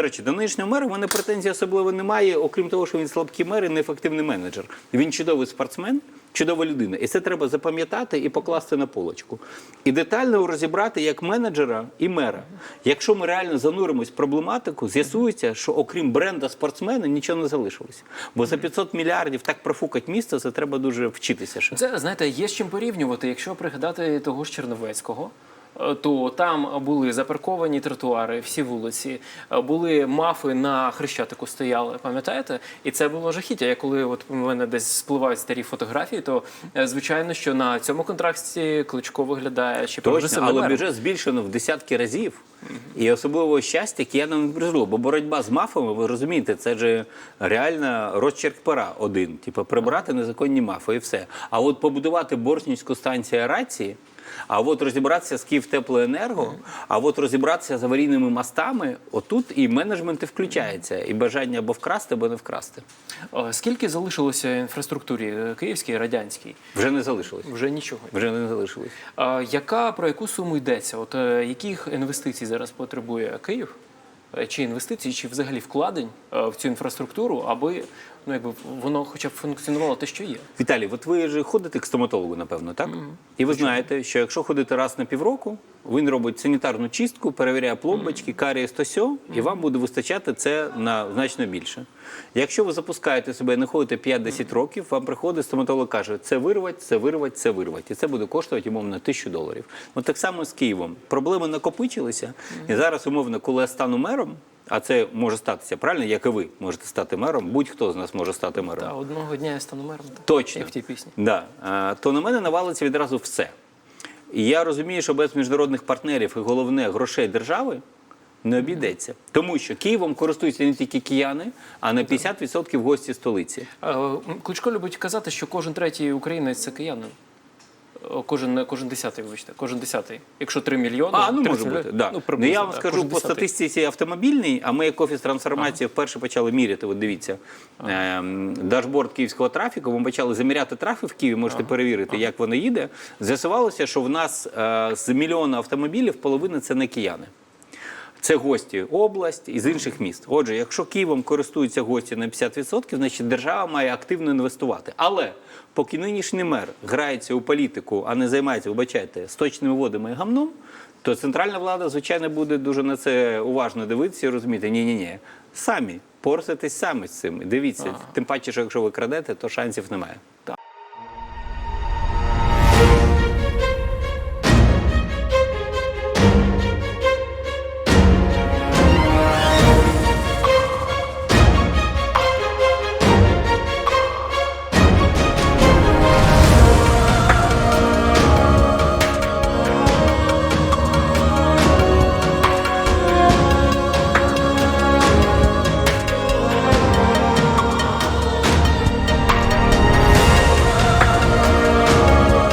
До речі, до нинішнього мера в мене претензій особливо немає, окрім того, що він слабкий мер і неефективний менеджер. Він чудовий спортсмен, чудова людина. І це треба запам'ятати і покласти на полочку. І детально розібрати як менеджера і мера. Якщо ми реально зануримось в проблематику, з'ясується, що окрім бренда спортсмена нічого не залишилося. Бо за 500 мільярдів так профукать місто, це треба дуже вчитися. ще. Це знаєте, є з чим порівнювати. Якщо пригадати того ж Черновецького. Е, То там були запарковані тротуари, всі вулиці, е, були мафи на хрещатику стояли, пам'ятаєте? І це було жахіття. Я коли от у мене десь спливають старі фотографії, то е, звичайно, що на цьому контракті Кличко виглядає ще Точно, але бюджет збільшено в десятки разів. І особливого щастя киянам не призвело. Бо боротьба з мафами, ви розумієте, це ж реально розчерк пера один. Типу, прибрати незаконні мафи і все. А от побудувати Борснівську станцію аерації, а от розібратися з Київтеплоенерго, а от розібратися з аварійними мостами, отут і менеджмент і включається, і бажання або вкрасти, або не вкрасти. Скільки залишилося інфраструктурі е, київській, радянській? Вже не залишилось. Вже нічого. Вже не залишилось. А яка про яку суму йдеться? От е, яких інвестицій зараз потребує Київ? Е, Чи інвестицій, чи взагалі вкладень в цю інфраструктуру, аби ну якби воно хоча б функціонувало те, що є? Віталій, от ви ж ходите к стоматологу, напевно, так? І ви знаєте, що якщо ходити раз на півроку, він робить санітарну чистку, перевіряє пломбочки, каріє стосьо, і вам буде вистачати це на значно більше. Якщо ви запускаєте себе і не ходите 5-10 років, вам приходить стоматолог каже, це вирвать, це вирвать, це вирвать. І це буде коштувати, умовно, тисячу доларів. От так само з Києвом. Проблеми накопичилися, і зараз, умовно, коли я стану мером, а це може статися, правильно, як і ви можете стати мером, будь-хто з нас може стати мером. Та одного дня я стану мером. Точно. Як в тій пісні. Да. А, то на мене навалиться відразу все. І я розумію, що без міжнародних партнерів і головне грошей держави не обійдеться. Тому що Києвом користуються не тільки кияни, а на 50% гості столиці. Е, Кличко любить казати, що кожен третій українець це киянин. Кожен, кожен десятий, вибачте, кожен десятий. Якщо 3 мільйони, А, ну 3 може бути. Да. ну, Ну, я вам так, скажу по десятий. статистиці автомобільній, а ми як офіс трансформації вперше почали міряти. От дивіться, ем, дашборд київського трафіку. Ми почали заміряти трафік в Києві, можете перевірити, як воно їде. З'ясувалося, що в нас е, з мільйона автомобілів половина це не кияни. Це гості області і з інших міст. Отже, якщо Києвом користуються гості на 50%, значить держава має активно інвестувати. Але поки нинішній мер грається у політику, а не займається, вибачайте, сточними водами і гамном, то центральна влада, звичайно, буде дуже на це уважно дивитися і розуміти, ні, ні, ні, самі порситесь самі з цим. Дивіться, тим паче, що якщо ви крадете, то шансів немає.